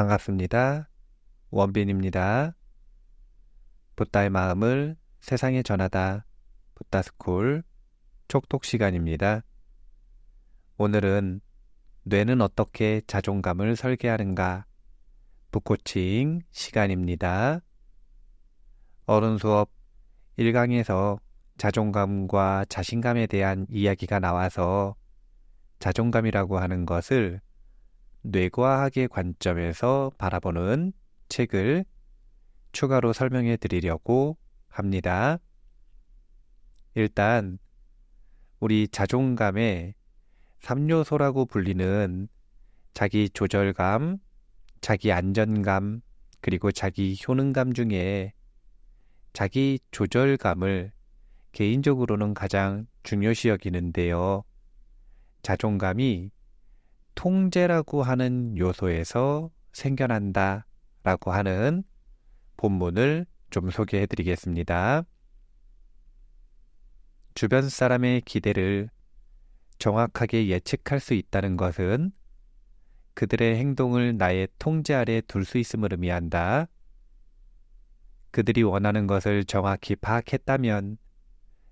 반갑습니다. 원빈입니다. 붓다의 마음을 세상에 전하다 붓다스쿨 촉독 시간입니다. 오늘은 뇌는 어떻게 자존감을 설계하는가 북코칭 시간입니다. 어른 수업 1강에서 자존감과 자신감에 대한 이야기가 나와서 자존감이라고 하는 것을 뇌과학의 관점에서 바라보는 책을 추가로 설명해 드리려고 합니다. 일단 우리 자존감의 3요소라고 불리는 자기 조절감, 자기 안전감, 그리고 자기 효능감 중에 자기 조절감을 개인적으로는 가장 중요시 여기는데요. 자존감이 통제라고 하는 요소에서 생겨난다 라고 하는 본문을 좀 소개해 드리겠습니다. 주변 사람의 기대를 정확하게 예측할 수 있다는 것은 그들의 행동을 나의 통제 아래 둘 수 있음을 의미한다. 그들이 원하는 것을 정확히 파악했다면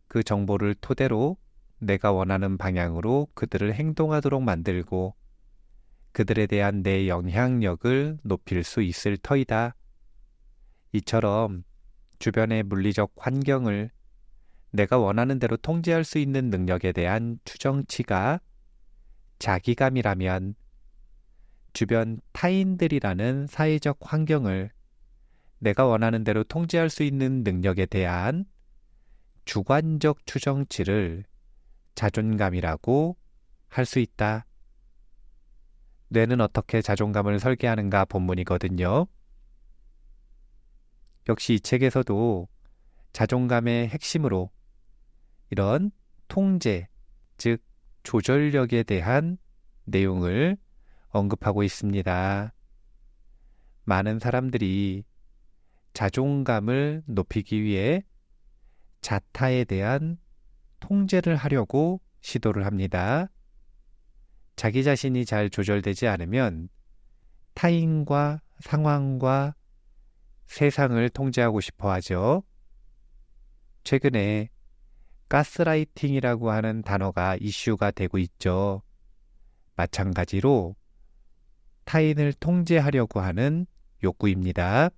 그 정보를 토대로 내가 원하는 방향으로 그들을 행동하도록 만들고 그들에 대한 내 영향력을 높일 수 있을 터이다. 이처럼 주변의 물리적 환경을 내가 원하는 대로 통제할 수 있는 능력에 대한 추정치가 자기감이라면 주변 타인들이라는 사회적 환경을 내가 원하는 대로 통제할 수 있는 능력에 대한 주관적 추정치를 자존감이라고 할 수 있다. 뇌는 어떻게 자존감을 설계하는가 본문이거든요. 역시 이 책에서도 자존감의 핵심으로 이런 통제, 즉 조절력에 대한 내용을 언급하고 있습니다. 많은 사람들이 자존감을 높이기 위해 자타에 대한 통제를 하려고 시도를 합니다. 자기 자신이 잘 조절되지 않으면 타인과 상황과 세상을 통제하고 싶어 하죠. 최근에 가스라이팅이라고 하는 단어가 이슈가 되고 있죠. 마찬가지로 타인을 통제하려고 하는 욕구입니다.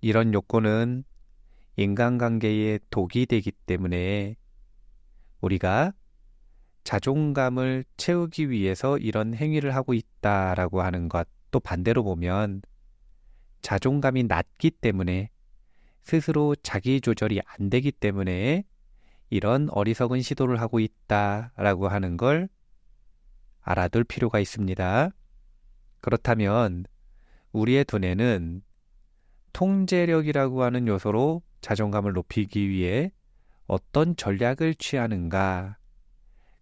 이런 욕구는 인간관계에 독이 되기 때문에 우리가 자존감을 채우기 위해서 이런 행위를 하고 있다라고 하는 것, 또 반대로 보면 자존감이 낮기 때문에 스스로 자기 조절이 안 되기 때문에 이런 어리석은 시도를 하고 있다라고 하는 걸 알아둘 필요가 있습니다. 그렇다면 우리의 두뇌는 통제력이라고 하는 요소로 자존감을 높이기 위해 어떤 전략을 취하는가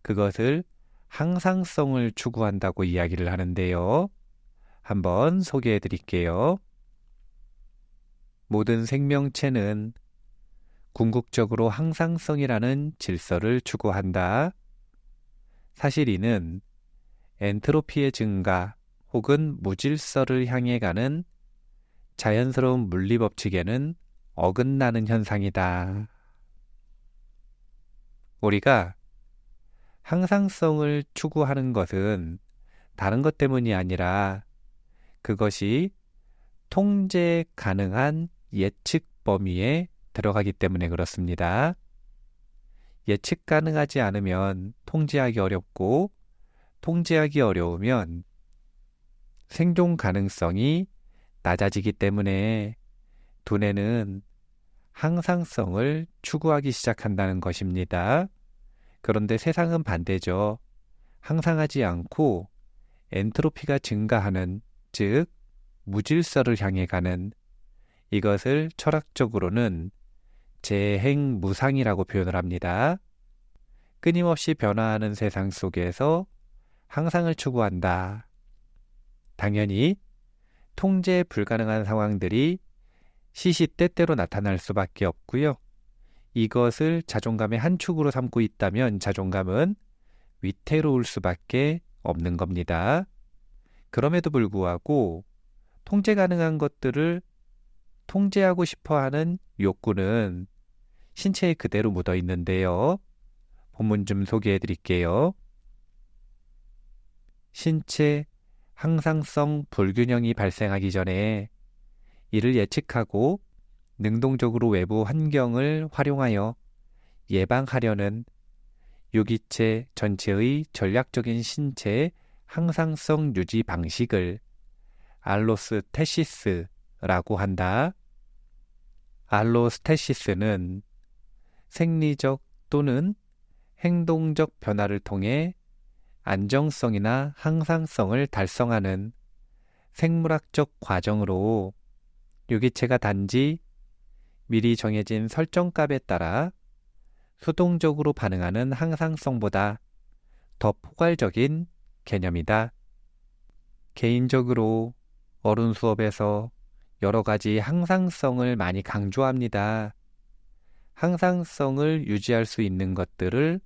그것을 항상성을 추구한다고 이야기를 하는데요. 한번 소개해 드릴게요. 모든 생명체는 궁극적으로 항상성이라는 질서를 추구한다. 사실 이는 엔트로피의 증가 혹은 무질서를 향해 가는 자연스러운 물리 법칙에는 어긋나는 현상이다. 우리가 항상성을 추구하는 것은 다른 것 때문이 아니라 그것이 통제 가능한 예측 범위에 들어가기 때문에 그렇습니다. 예측 가능하지 않으면 통제하기 어렵고 통제하기 어려우면 생존 가능성이 낮아지기 때문에 두뇌는 항상성을 추구하기 시작한다는 것입니다. 그런데 세상은 반대죠. 항상하지 않고 엔트로피가 증가하는, 즉, 무질서를 향해 가는 이것을 철학적으로는 재행무상이라고 표현을 합니다. 끊임없이 변화하는 세상 속에서 항상을 추구한다. 당연히 통제 불가능한 상황들이 시시때때로 나타날 수밖에 없고요. 이것을 자존감의 한 축으로 삼고 있다면 자존감은 위태로울 수밖에 없는 겁니다. 그럼에도 불구하고 통제 가능한 것들을 통제하고 싶어 하는 욕구는 신체에 그대로 묻어 있는데요. 본문 좀 소개해 드릴게요. 신체 항상성 불균형이 발생하기 전에 이를 예측하고 능동적으로 외부 환경을 활용하여 예방하려는 유기체 전체의 전략적인 신체 항상성 유지 방식을 알로스테시스라고 한다. 알로스테시스는 생리적 또는 행동적 변화를 통해 안정성이나 항상성을 달성하는 생물학적 과정으로 유기체가 단지 미리 정해진 설정값에 따라 수동적으로 반응하는 항상성보다 더 포괄적인 개념이다. 개인적으로 어른 수업에서 여러 가지 항상성을 많이 강조합니다. 항상성을 유지할 수 있는 것들을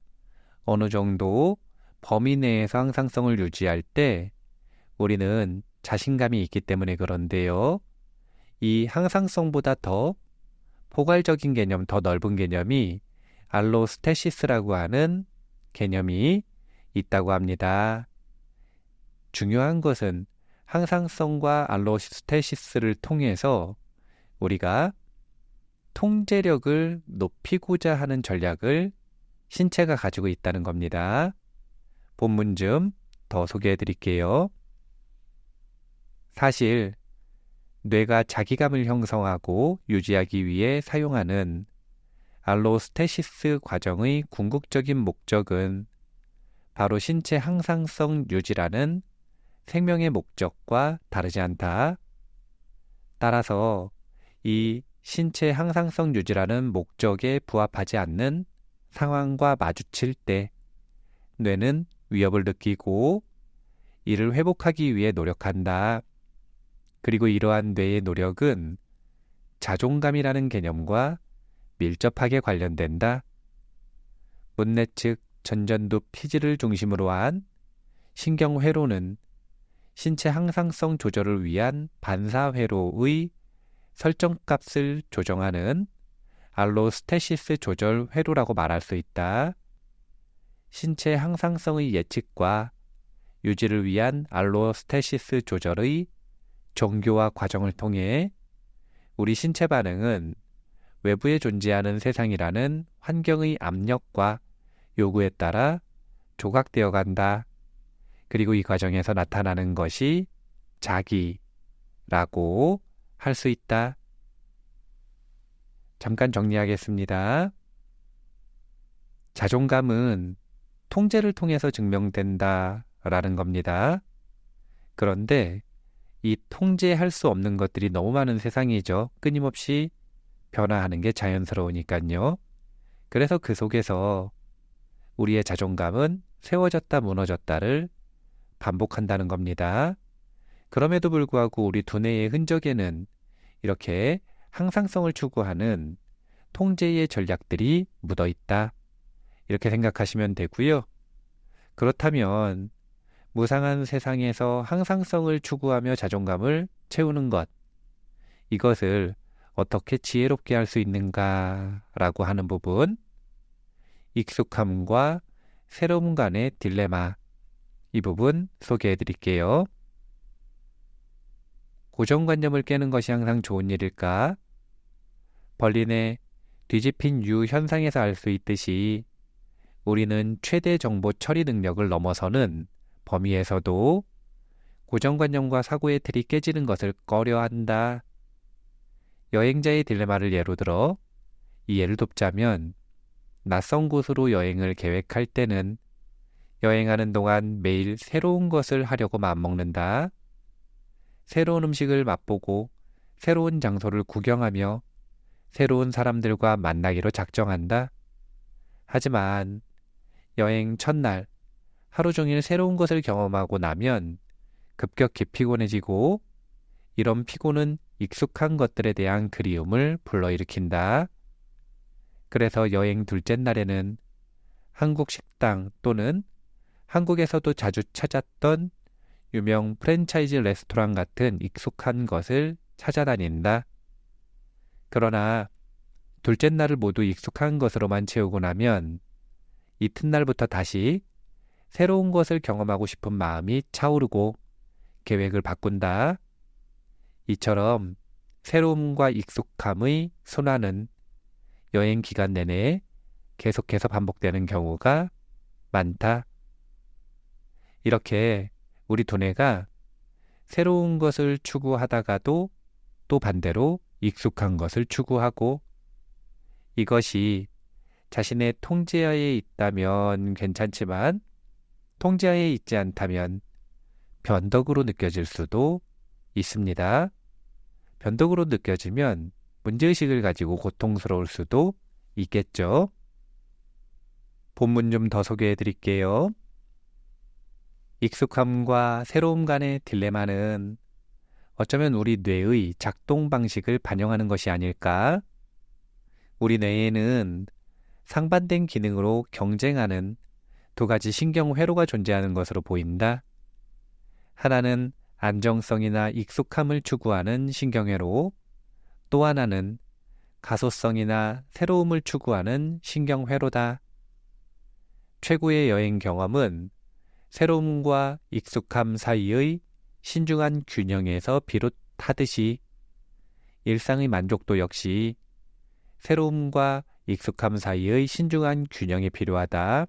어느 정도 범위 내에서 항상성을 유지할 때 우리는 자신감이 있기 때문에 그런데요. 이 항상성보다 더 포괄적인 개념, 더 넓은 개념이 알로스테시스라고 하는 개념이 있다고 합니다. 중요한 것은 항상성과 알로스테시스를 통해서 우리가 통제력을 높이고자 하는 전략을 신체가 가지고 있다는 겁니다. 본문 좀 더 소개해 드릴게요. 사실 뇌가 자기감을 형성하고 유지하기 위해 사용하는 알로스테시스 과정의 궁극적인 목적은 바로 신체 항상성 유지라는 생명의 목적과 다르지 않다. 따라서 이 신체 항상성 유지라는 목적에 부합하지 않는 상황과 마주칠 때 뇌는 위협을 느끼고 이를 회복하기 위해 노력한다. 그리고 이러한 뇌의 노력은 자존감이라는 개념과 밀접하게 관련된다. 문내 측 전전두 피지를 중심으로 한 신경회로는 신체 항상성 조절을 위한 반사회로의 설정값을 조정하는 알로스테시스 조절 회로라고 말할 수 있다. 신체 항상성의 예측과 유지를 위한 알로스테시스 조절의 종교와 과정을 통해 우리 신체 반응은 외부에 존재하는 세상이라는 환경의 압력과 요구에 따라 조각되어 간다. 그리고 이 과정에서 나타나는 것이 자기라고 할 수 있다. 잠깐 정리하겠습니다. 자존감은 통제를 통해서 증명된다 라는 겁니다. 그런데 이 통제할 수 없는 것들이 너무 많은 세상이죠. 끊임없이 변화하는 게 자연스러우니까요. 그래서 그 속에서 우리의 자존감은 세워졌다 무너졌다를 반복한다는 겁니다. 그럼에도 불구하고 우리 두뇌의 흔적에는 이렇게 항상성을 추구하는 통제의 전략들이 묻어 있다. 이렇게 생각하시면 되고요. 그렇다면 무상한 세상에서 항상성을 추구하며 자존감을 채우는 것, 이것을 어떻게 지혜롭게 할 수 있는가라고 하는 부분, 익숙함과 새로움 간의 딜레마, 이 부분 소개해 드릴게요. 고정관념을 깨는 것이 항상 좋은 일일까? 벌린의 뒤집힌 유 현상에서 알 수 있듯이 우리는 최대 정보 처리 능력을 넘어서는 범위에서도 고정관념과 사고의 틀이 깨지는 것을 꺼려한다. 여행자의 딜레마를 예로 들어 이 예를 돕자면 낯선 곳으로 여행을 계획할 때는 여행하는 동안 매일 새로운 것을 하려고 마음먹는다. 새로운 음식을 맛보고 새로운 장소를 구경하며 새로운 사람들과 만나기로 작정한다. 하지만 여행 첫날 하루 종일 새로운 것을 경험하고 나면 급격히 피곤해지고 이런 피곤은 익숙한 것들에 대한 그리움을 불러일으킨다. 그래서 여행 둘째 날에는 한국 식당 또는 한국에서도 자주 찾았던 유명 프랜차이즈 레스토랑 같은 익숙한 것을 찾아다닌다. 그러나 둘째 날을 모두 익숙한 것으로만 채우고 나면 이튿날부터 다시 새로운 것을 경험하고 싶은 마음이 차오르고 계획을 바꾼다. 이처럼 새로움과 익숙함의 순환은 여행 기간 내내 계속해서 반복되는 경우가 많다. 이렇게 우리 두뇌가 새로운 것을 추구하다가도 또 반대로 익숙한 것을 추구하고 이것이 자신의 통제하에 있다면 괜찮지만 통제하에 있지 않다면 변덕으로 느껴질 수도 있습니다. 변덕으로 느껴지면 문제의식을 가지고 고통스러울 수도 있겠죠. 본문 좀 더 소개해 드릴게요. 익숙함과 새로움 간의 딜레마는 어쩌면 우리 뇌의 작동 방식을 반영하는 것이 아닐까? 우리 뇌에는 상반된 기능으로 경쟁하는 두 가지 신경 회로가 존재하는 것으로 보인다. 하나는 안정성이나 익숙함을 추구하는 신경회로, 또 하나는 가소성이나 새로움을 추구하는 신경회로다. 최고의 여행 경험은 새로움과 익숙함 사이의 신중한 균형에서 비롯하듯이 일상의 만족도 역시 새로움과 익숙함 사이의 신중한 균형이 필요하다.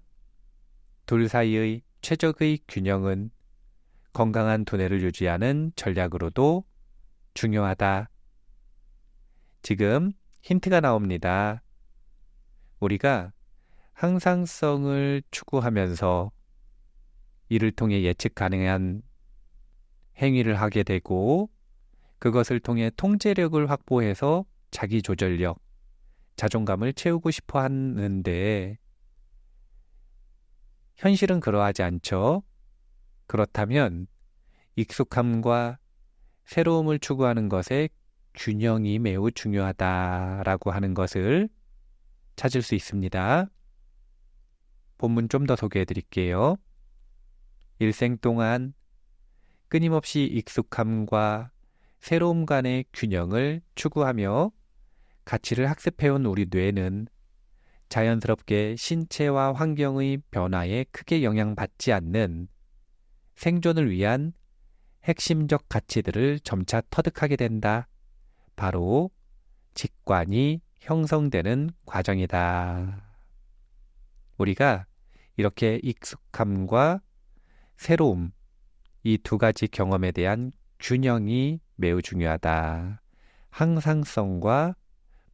둘 사이의 최적의 균형은 건강한 두뇌를 유지하는 전략으로도 중요하다. 지금 힌트가 나옵니다. 우리가 항상성을 추구하면서 이를 통해 예측 가능한 행위를 하게 되고 그것을 통해 통제력을 확보해서 자기 조절력, 자존감을 채우고 싶어 하는데 현실은 그러하지 않죠. 그렇다면 익숙함과 새로움을 추구하는 것의 균형이 매우 중요하다라고 하는 것을 찾을 수 있습니다. 본문 좀 더 소개해 드릴게요. 일생 동안 끊임없이 익숙함과 새로움 간의 균형을 추구하며 가치를 학습해온 우리 뇌는 자연스럽게 신체와 환경의 변화에 크게 영향받지 않는 생존을 위한 핵심적 가치들을 점차 터득하게 된다. 바로 직관이 형성되는 과정이다. 우리가 이렇게 익숙함과 새로움, 이 두 가지 경험에 대한 균형이 매우 중요하다. 항상성과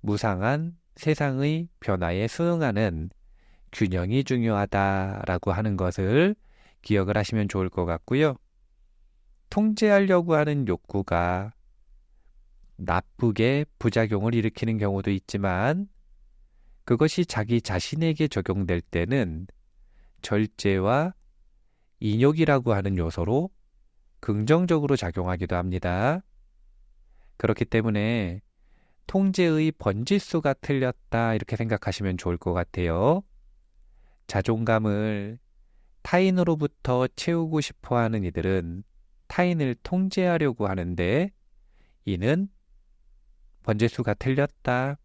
무상한 세상의 변화에 수응하는 균형이 중요하다라고 하는 것을 기억을 하시면 좋을 것 같고요. 통제하려고 하는 욕구가 나쁘게 부작용을 일으키는 경우도 있지만 그것이 자기 자신에게 적용될 때는 절제와 인욕이라고 하는 요소로 긍정적으로 작용하기도 합니다. 그렇기 때문에 통제의 번지수가 틀렸다 이렇게 생각하시면 좋을 것 같아요. 자존감을 타인으로부터 채우고 싶어 하는 이들은 타인을 통제하려고 하는데 이는 번제수가 틀렸다.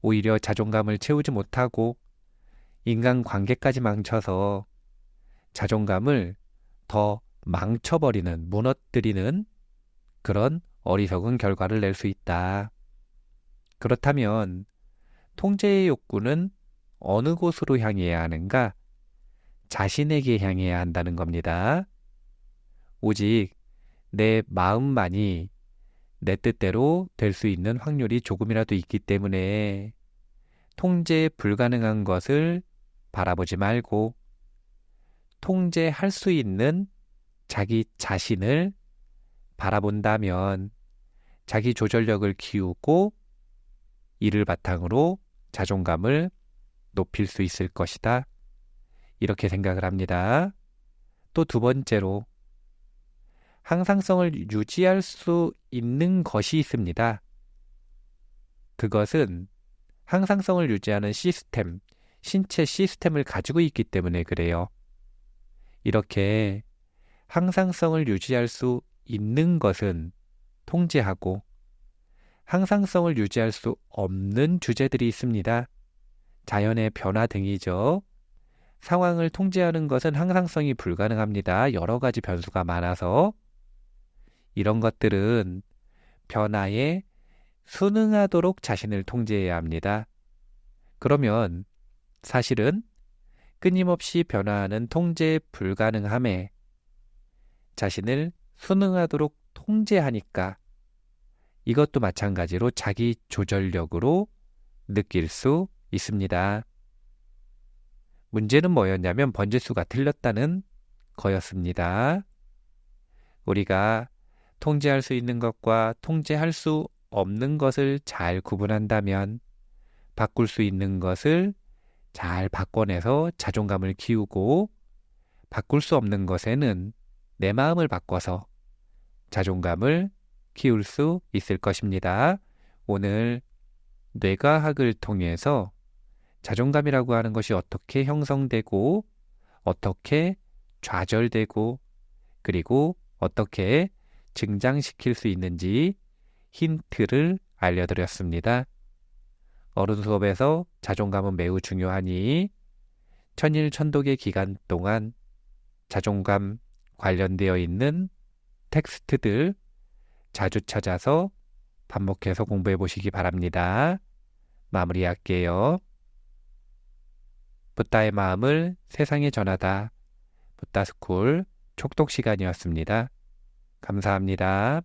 오히려 자존감을 채우지 못하고 인간 관계까지 망쳐서 자존감을 더 망쳐버리는, 무너뜨리는 그런 어리석은 결과를 낼 수 있다. 그렇다면 통제의 욕구는 어느 곳으로 향해야 하는가? 자신에게 향해야 한다는 겁니다. 오직 내 마음만이 내 뜻대로 될 수 있는 확률이 조금이라도 있기 때문에 통제 불가능한 것을 바라보지 말고 통제할 수 있는 자기 자신을 바라본다면 자기 조절력을 키우고 이를 바탕으로 자존감을 높일 수 있을 것이다. 이렇게 생각을 합니다. 또 두 번째로 항상성을 유지할 수 있는 것이 있습니다. 그것은 항상성을 유지하는 시스템, 신체 시스템을 가지고 있기 때문에 그래요. 이렇게 항상성을 유지할 수 있는 것은 통제하고 항상성을 유지할 수 없는 주제들이 있습니다. 자연의 변화 등이죠. 상황을 통제하는 것은 항상성이 불가능합니다. 여러 가지 변수가 많아서 이런 것들은 변화에 순응하도록 자신을 통제해야 합니다. 그러면 사실은 끊임없이 변화하는 통제 불가능함에 자신을 순응하도록 통제하니까 이것도 마찬가지로 자기 조절력으로 느낄 수 있습니다. 문제는 뭐였냐면 번지수가 틀렸다는 거였습니다. 우리가 통제할 수 있는 것과 통제할 수 없는 것을 잘 구분한다면 바꿀 수 있는 것을 잘 바꿔내서 자존감을 키우고 바꿀 수 없는 것에는 내 마음을 바꿔서 자존감을 키울 수 있을 것입니다. 오늘 뇌과학을 통해서 자존감이라고 하는 것이 어떻게 형성되고 어떻게 좌절되고 그리고 어떻게 증장시킬 수 있는지 힌트를 알려드렸습니다. 어른 수업에서 자존감은 매우 중요하니 천일 천독의 기간 동안 자존감 관련되어 있는 텍스트들 자주 찾아서 반복해서 공부해 보시기 바랍니다. 마무리할게요. 붓다의 마음을 세상에 전하다. 붓다스쿨 촉독 시간이었습니다. 감사합니다.